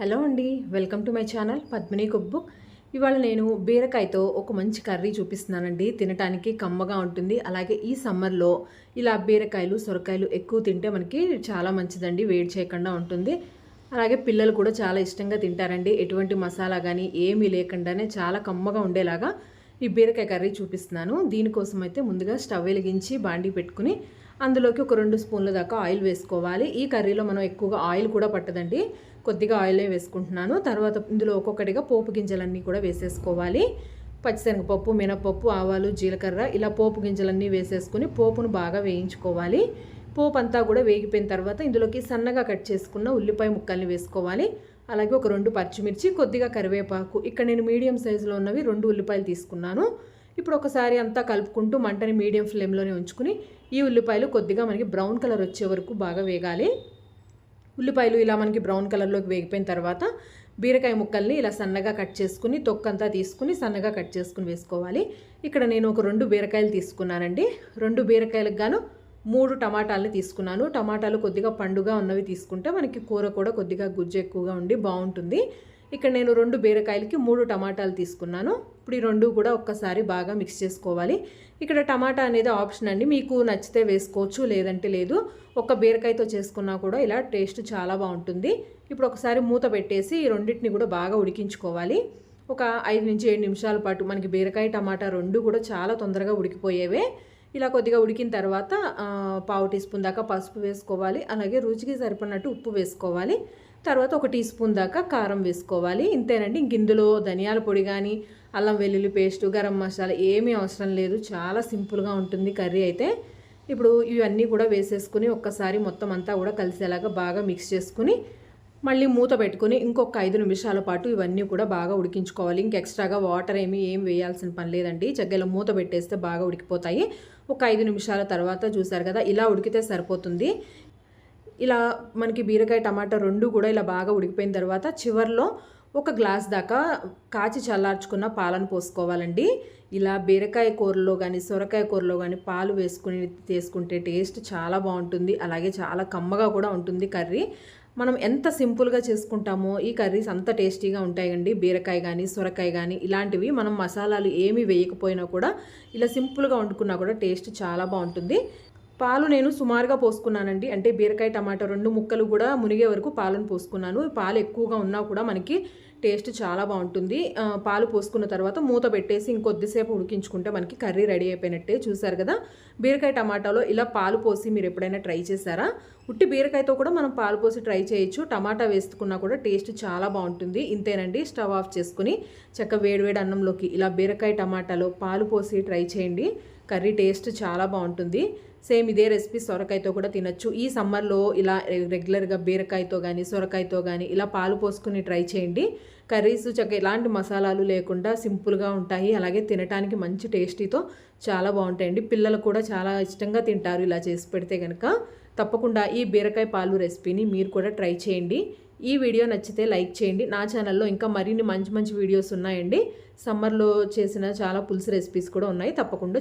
Hello అండి welcome to my channel Padmini cook book. ఇవాళ నేను బీరకాయతో ఒక మంచి కర్రీ చూపిస్తున్నానండి. తినటానికి కమ్మగా ఉంటుంది. అలాగే ఈ సమ్మర్లో ఇలా బీరకాయలు సొరకాయలు ఎక్కువ తింటే మనకి చాలా మంచిదండి వేడి చేయకుండా ఉంటుంది. అలాగే పిల్లలు కూడా చాలా ఇష్టంగా తింటారండి. ఎటువంటి మసాలా కానీ ఏమీ లేకుండానే చాలా కమ్మగా ఉండేలాగా ఈ బీరకాయ కర్రీ చూపిస్తున్నాను. దీనికోసం అయితే ముందుగా స్టవ్ వెలిగించి బాండీ పెట్టుకుని అందులోకి ఒక రెండు స్పూన్ల దాకా ఆయిల్ వేసుకోవాలి. ఈ కర్రీలో మనం ఎక్కువగా ఆయిల్ కూడా పట్టదండి. కొద్దిగా ఆయిలే వేసుకుంటున్నాను. తర్వాత ఇందులో ఒక్కొక్కటిగా పోపు గింజలన్నీ కూడా వేసేసుకోవాలి. పచ్చిశనగపప్పు మినపప్పు ఆవాలు జీలకర్ర ఇలా పోపు గింజలన్నీ వేసేసుకుని పోపును బాగా వేయించుకోవాలి. పోపు అంతా కూడా వేగిపోయిన తర్వాత ఇందులోకి సన్నగా కట్ చేసుకున్న ఉల్లిపాయ ముక్కల్ని వేసుకోవాలి. అలాగే ఒక రెండు పచ్చిమిర్చి కొద్దిగా కరివేపాకు. ఇక్కడ నేను మీడియం సైజులో ఉన్నవి రెండు ఉల్లిపాయలు తీసుకున్నాను. ఇప్పుడు ఒకసారి అంతా కలుపుకుంటూ మంటని మీడియం ఫ్లేమ్లోనే ఉంచుకుని ఈ ఉల్లిపాయలు కొద్దిగా మనకి బ్రౌన్ కలర్ వచ్చే వరకు బాగా వేగాలి. ఉల్లిపాయలు ఇలా మనకి బ్రౌన్ కలర్లోకి వేగిపోయిన తర్వాత బీరకాయ ముక్కల్ని ఇలా సన్నగా కట్ చేసుకుని తొక్కంతా తీసుకుని సన్నగా కట్ చేసుకుని వేసుకోవాలి. ఇక్కడ నేను ఒక రెండు బీరకాయలు తీసుకున్నానండి. రెండు బీరకాయలకు గాను మూడు టమాటాలని తీసుకున్నాను. టమాటాలు కొద్దిగా పండుగా ఉన్నవి తీసుకుంటే మనకి కూర కూడా కొద్దిగా గుజ్జు ఎక్కువగా ఉండి బాగుంటుంది. ఇక్కడ నేను రెండు బీరకాయలకి మూడు టమాటాలు తీసుకున్నాను. ఇప్పుడు ఈ రెండు కూడా ఒక్కసారి బాగా మిక్స్ చేసుకోవాలి. ఇక్కడ టమాటా అనేది ఆప్షన్ అండి. మీకు నచ్చితే వేసుకోవచ్చు లేదంటే లేదు. ఒక బీరకాయతో చేసుకున్నా కూడా ఇలా టేస్ట్ చాలా బాగుంటుంది. ఇప్పుడు ఒకసారి మూత పెట్టేసి ఈ రెండింటిని కూడా బాగా ఉడికించుకోవాలి. ఒక ఐదు నుంచి ఏడు నిమిషాల పాటు మనకి బీరకాయ టమాటా రెండు కూడా చాలా తొందరగా ఉడికిపోయేవే. ఇలా కొద్దిగా ఉడికిన తర్వాత పావు టీ స్పూన్ దాకా పసుపు వేసుకోవాలి. అలాగే రుచికి సరిపడినట్టు ఉప్పు వేసుకోవాలి. తర్వాత ఒక టీ స్పూన్ దాకా కారం వేసుకోవాలి. ఇంతేనండి. ఇంక ఇందులో ధనియాల పొడి కానీ అల్లం వెల్లుల్లి పేస్ట్ గరం మసాలా ఏమీ అవసరం లేదు. చాలా సింపుల్గా ఉంటుంది కర్రీ అయితే. ఇప్పుడు ఇవన్నీ కూడా వేసేసుకుని ఒక్కసారి మొత్తం అంతా కూడా కలిసేలాగా బాగా మిక్స్ చేసుకుని మళ్ళీ మూత పెట్టుకుని ఇంకొక ఐదు నిమిషాల పాటు ఇవన్నీ కూడా బాగా ఉడికించుకోవాలి. ఇంక ఎక్స్ట్రాగా వాటర్ ఏమి ఏం వేయాల్సిన పని లేదండి. చగ్గల మూత పెట్టేస్తే బాగా ఉడికిపోతాయి. ఒక ఐదు నిమిషాల తర్వాత చూసారు కదా ఇలా ఉడికితే సరిపోతుంది. ఇలా మనకి బీరకాయ టమాటా రెండు కూడా ఇలా బాగా ఉడికిపోయిన తర్వాత చివరిలో ఒక గ్లాస్ దాకా కాచి చల్లార్చుకున్న పాలను పోసుకోవాలండి. ఇలా బీరకాయ కూరలో కానీ సొరకాయ కూరలో కానీ పాలు వేసుకుని తీసుకుంటే టేస్ట్ చాలా బాగుంటుంది. అలాగే చాలా కమ్మగా కూడా ఉంటుంది కర్రీ. మనం ఎంత సింపుల్గా చేసుకుంటామో ఈ కర్రీస్ అంత టేస్టీగా ఉంటాయండి. బీరకాయ కానీ సొరకాయ కానీ ఇలాంటివి మనం మసాలాలు ఏమీ వేయకపోయినా కూడా ఇలా సింపుల్గా వండుకున్నా కూడా టేస్ట్ చాలా బాగుంటుంది. పాలు నేను సుమారుగా పోసుకున్నానండి. అంటే బీరకాయ టమాటా రెండు ముక్కలు కూడా మునిగే వరకు పాలను పోసుకున్నాను. పాలు ఎక్కువగా ఉన్నా కూడా మనకి టేస్ట్ చాలా బాగుంటుంది. పాలు పోసుకున్న తర్వాత మూత పెట్టేసి ఇంకొద్దిసేపు ఉడికించుకుంటే మనకి కర్రీ రెడీ అయిపోయినట్టే చూసారు కదా. బీరకాయ టమాటాలో ఇలా పాలు పోసి మీరు ఎప్పుడైనా ట్రై చేశారా? ఉట్టి బీరకాయతో కూడా మనం పాలు పోసి ట్రై చేయొచ్చు. టమాటా వేసుకున్నా కూడా టేస్ట్ చాలా బాగుంటుంది. ఇంతేనండి. స్టవ్ ఆఫ్ చేసుకుని చక్క వేడివేడి అన్నంలోకి ఇలా బీరకాయ టమాటాలో పాలు పోసి ట్రై చేయండి. కర్రీ టేస్ట్ చాలా బాగుంటుంది. సేమ్ ఇదే రెసిపీ సొరకాయతో కూడా తినచ్చు. ఈ సమ్మర్లో ఇలా రెగ్యులర్గా బీరకాయతో కానీ సొరకాయతో కానీ ఇలా పాలు పోసుకుని ట్రై చేయండి. కర్రీస్ చక్క ఎలాంటి మసాలాలు లేకుండా సింపుల్గా ఉంటాయి. అలాగే తినడానికి మంచి టేస్టీతో చాలా బాగుంటాయండి. పిల్లలు కూడా చాలా ఇష్టంగా తింటారు ఇలా చేసి పెడితే కనుక తప్పకుండా ఈ బీరకాయ పాలు రెసిపీని మీరు కూడా ట్రై చేయండి. ఈ వీడియో నచ్చితే లైక్ చేయండి. నా ఛానల్లో ఇంకా మరిన్ని మంచి మంచి వీడియోస్ ఉన్నాయండి. సమ్మర్లో చేసిన చాలా పులుసు రెసిపీస్ కూడా ఉన్నాయి. తప్పకుండా